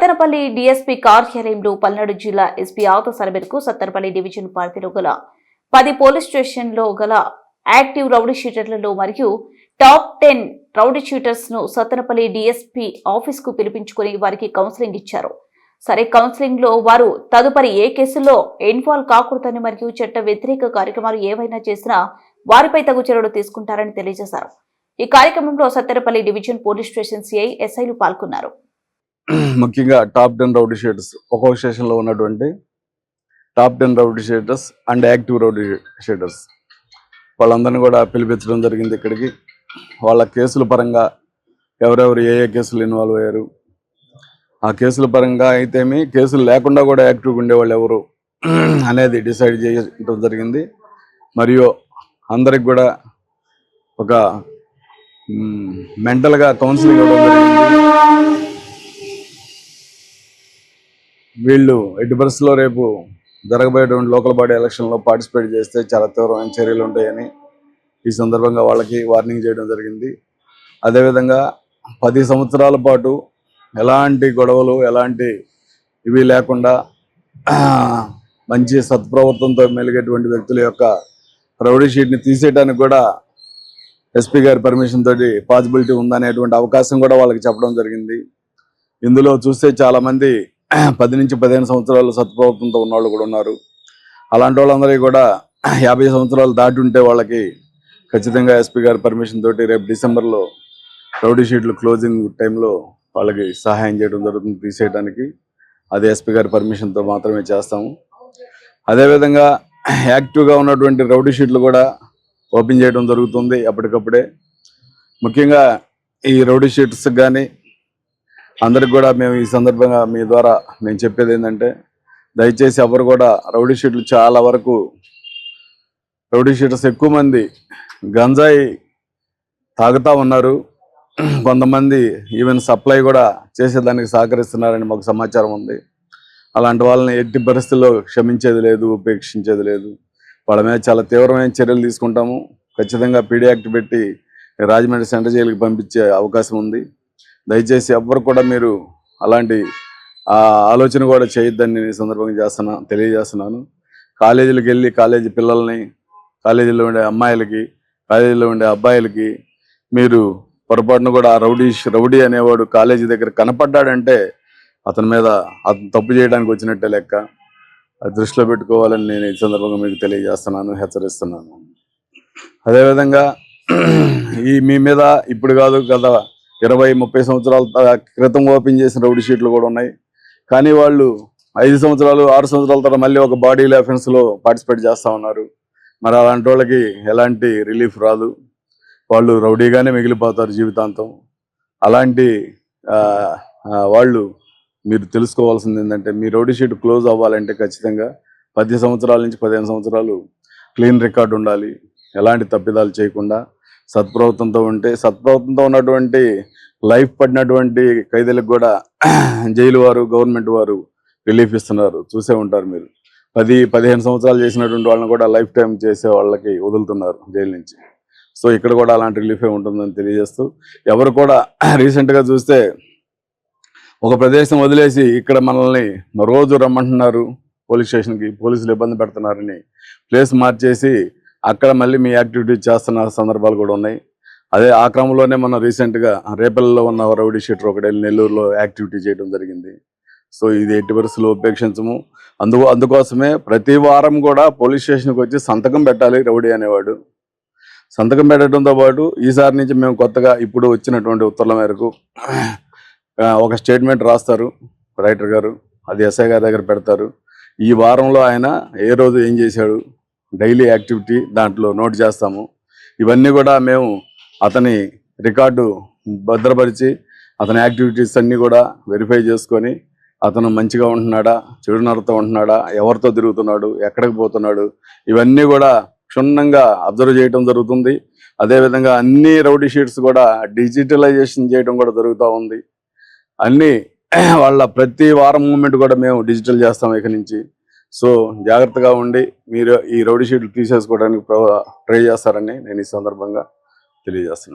Sattenapalli DSP కార్యాలయంలో పల్నాడు జిల్లా SP ఆదేశాల మేరకు సత్తెనపల్లి డివిజన్ పరిధిలో గల పది పోలీస్ స్టేషన్లో గల యాక్టివ్ రౌడీ షీటర్లలో మరియు టాప్ టెన్ రౌడీ షీటర్స్ను సత్తెనపల్లి డీఎస్పీ ఆఫీస్కు పిలిపించుకుని వారికి కౌన్సిలింగ్ ఇచ్చారు. సరే కౌన్సిలింగ్లో వారు తదుపరి ఏ కేసులో ఇన్వాల్వ్ కాకూడదని మరియు చట్ట వ్యతిరేక కార్యక్రమాలు ఏవైనా చేసినా వారిపై తగు చర్యలు తీసుకుంటారని తెలియజేశారు. ఈ కార్యక్రమంలో Sattenapalli division police station CI ఎస్ఐలు పాల్గొన్నారు. ముఖ్యంగా టాప్ టెన్ రౌడీ షీటర్స్ ఒక్కొక్క స్టేషన్లో ఉన్నటువంటి top ten rowdy sheeters and active rowdy sheeters వాళ్ళందరినీ కూడా పిలిపించడం జరిగింది ఇక్కడికి. వాళ్ళ కేసుల పరంగా ఎవరెవరు ఏ ఏ కేసులు ఇన్వాల్వ్ అయ్యారు. ఆ కేసుల పరంగా అయితేమి కేసులు లేకుండా కూడా యాక్టివ్గా ఉండేవాళ్ళు ఎవరు అనేది డిసైడ్ చేయడం జరిగింది. మరియు అందరికి కూడా ఒక మెంటల్గా కౌన్సిలింగ్ ఇవ్వడం జరిగింది. వీళ్ళు ఎట్టి పరిస్థితుల్లో రేపు జరగబోయేటువంటి లోకల్ బాడీ ఎలక్షన్లో పార్టిసిపేట్ చేస్తే చాలా తీవ్రమైన చర్యలు ఉంటాయని ఈ సందర్భంగా వాళ్ళకి వార్నింగ్ చేయడం జరిగింది. అదేవిధంగా పది సంవత్సరాల పాటు ఎలాంటి గొడవలు ఎలాంటి ఇవి లేకుండా మంచి సత్ప్రవర్తనతో మెలిగేటువంటి వ్యక్తుల యొక్క ప్రౌడీ షీట్ని తీసేయడానికి కూడా ఎస్పీ గారి పర్మిషన్ తోటి పాసిబిలిటీ ఉందనేటువంటి అవకాశం కూడా వాళ్ళకి చెప్పడం జరిగింది. ఇందులో చూస్తే చాలామంది పది నుంచి పదిహేను సంవత్సరాలు సత్ప్రవర్తనతో ఉన్నవాళ్ళు కూడా ఉన్నారు. అలాంటి వాళ్ళందరికీ కూడా యాభై సంవత్సరాలు దాటి ఉంటే వాళ్ళకి ఖచ్చితంగా ఎస్పీ గారి పర్మిషన్ తోటి రేపు డిసెంబర్లో రౌడీ షీట్లు క్లోజింగ్ టైంలో వాళ్ళకి సహాయం చేయడం జరుగుతుంది తీసేయడానికి అది ఎస్పీ గారి పర్మిషన్తో మాత్రమే చేస్తాము. అదేవిధంగా యాక్టివ్గా ఉన్నటువంటి రౌడీ షీట్లు కూడా ఓపెన్ చేయడం జరుగుతుంది అప్పటికప్పుడే. ముఖ్యంగా ఈ రౌడీ షీట్స్కి కానీ అందరికి కూడా మేము ఈ సందర్భంగా మీ ద్వారా మేము చెప్పేది ఏంటంటే దయచేసి ఎవరు కూడా రౌడీ షీట్లు చాలా వరకు రౌడీ షీటర్స్ ఎక్కువ మంది గంజాయి తాగుతూ ఉన్నారు. కొంతమంది ఈవెన్ సప్లై కూడా చేసేదానికి సహకరిస్తున్నారని మాకు సమాచారం ఉంది. అలాంటి వాళ్ళని ఎట్టి పరిస్థితుల్లో క్షమించేది లేదు ఉపేక్షించేది లేదు. వాళ్ళ మీద చాలా తీవ్రమైన చర్యలు తీసుకుంటాము. ఖచ్చితంగా పీడీ యాక్ట్ పెట్టి రాజమండ్రి సెంట్రల్ జైలుకి పంపించే అవకాశం ఉంది. దయచేసి ఎవ్వరు కూడా మీరు అలాంటి ఆ ఆలోచన కూడా చేయొద్దని నేను ఈ సందర్భంగా చేస్తున్నా తెలియజేస్తున్నాను. కాలేజీలకు వెళ్ళి కాలేజీ పిల్లల్ని కాలేజీలో ఉండే అమ్మాయిలకి కాలేజీలో ఉండే అబ్బాయిలకి మీరు పొరపాటున కూడా రౌడీ రౌడీ అనేవాడు కాలేజీ దగ్గర కనపడ్డాడంటే అతని మీద అతను తప్పు చేయడానికి వచ్చినట్టే లెక్క. అది దృష్టిలో పెట్టుకోవాలని నేను ఈ సందర్భంగా మీకు తెలియజేస్తున్నాను హెచ్చరిస్తున్నాను. అదేవిధంగా ఈ మీ మీద ఇప్పుడు కాదు గత ఇరవై ముప్పై సంవత్సరాల క్రితం ఓపెన్ చేసిన రౌడీ షీట్లు కూడా ఉన్నాయి. కానీ వాళ్ళు ఐదు సంవత్సరాలు ఆరు సంవత్సరాల తర్వాత మళ్ళీ ఒక బాడీ లో పార్టిసిపేట్ చేస్తూ ఉన్నారు. మరి అలాంటి వాళ్ళకి ఎలాంటి రిలీఫ్ రాదు. వాళ్ళు రౌడీగానే మిగిలిపోతారు జీవితాంతం. అలాంటి వాళ్ళు మీరు తెలుసుకోవాల్సింది ఏంటంటే మీ రౌడీ షీట్ క్లోజ్ అవ్వాలంటే ఖచ్చితంగా పది సంవత్సరాల నుంచి పదిహేను సంవత్సరాలు క్లీన్ రికార్డు ఉండాలి. ఎలాంటి తప్పిదాలు చేయకుండా సత్ప్రవర్తనతో ఉంటే సత్ప్రవర్తనతో ఉన్నటువంటి లైఫ్ పడినటువంటి ఖైదీలకు కూడా జైలు వారు గవర్నమెంట్ వారు రిలీఫ్ ఇస్తున్నారు. చూసే ఉంటారు మీరు. పది పదిహేను సంవత్సరాలు చేసినటువంటి వాళ్ళని కూడా లైఫ్ టైం చేసే వాళ్ళకి వదులుతున్నారు జైలు నుంచి. సో ఇక్కడ కూడా అలాంటి రిలీఫే ఉంటుందని తెలియజేస్తూ ఎవరు కూడా రీసెంట్గా చూస్తే ఒక ప్రదేశం వదిలేసి ఇక్కడ మనల్ని రోజు రమ్మంటున్నారు పోలీస్ స్టేషన్కి పోలీసులు ఇబ్బంది పెడుతున్నారని ప్లేస్ మార్చేసి అక్కడ మళ్ళీ మీ యాక్టివిటీ చేస్తున్న సందర్భాలు కూడా ఉన్నాయి. అదే ఆ క్రమంలోనే మనం రీసెంట్గా రేపల్లిలో ఉన్న రౌడీ షీటర్ ఒకటి వెళ్ళి నెల్లూరులో యాక్టివిటీ చేయడం జరిగింది. సో ఇది ఎట్టి పరిస్థితులు ఉపేక్షించము. అందు అందుకోసమే ప్రతి వారం కూడా పోలీస్ స్టేషన్కి వచ్చి సంతకం పెట్టాలి రౌడీ అనేవాడు. సంతకం పెట్టడంతో పాటు ఈసారి నుంచి మేము కొత్తగా ఇప్పుడు వచ్చినటువంటి ఉత్తర్వుల మేరకు ఒక స్టేట్మెంట్ రాస్తారు రైటర్ గారు. అది ఎస్ఐ గారి దగ్గర పెడతారు. ఈ వారంలో ఆయన ఏ రోజు ఏం చేశాడు డైలీ యాక్టివిటీ దాంట్లో నోట్ చేస్తాము. ఇవన్నీ కూడా మేము అతని రికార్డు భద్రపరిచి అతని యాక్టివిటీస్ అన్నీ కూడా వెరిఫై చేసుకొని అతను మంచిగా ఉంటున్నాడా చెడునరతో ఉంటున్నాడా ఎవరితో తిరుగుతున్నాడు ఎక్కడికి పోతున్నాడు ఇవన్నీ కూడా క్షుణ్ణంగా అబ్జర్వ్ చేయడం జరుగుతుంది. అదేవిధంగా అన్ని రౌడీ షీట్స్ కూడా డిజిటలైజేషన్ చేయడం కూడా జరుగుతూ ఉంది. అన్నీ వాళ్ళ ప్రతి వారం మూమెంట్ కూడా మేము డిజిటల్ చేస్తాం ఇక నుంచి. సో జాగ్రత్తగా ఉండి మీరు ఈ రౌడీ షీట్లు తీసేసుకోవడానికి ట్రై చేస్తారని నేను ఈ సందర్భంగా తెలియజేస్తున్నాను.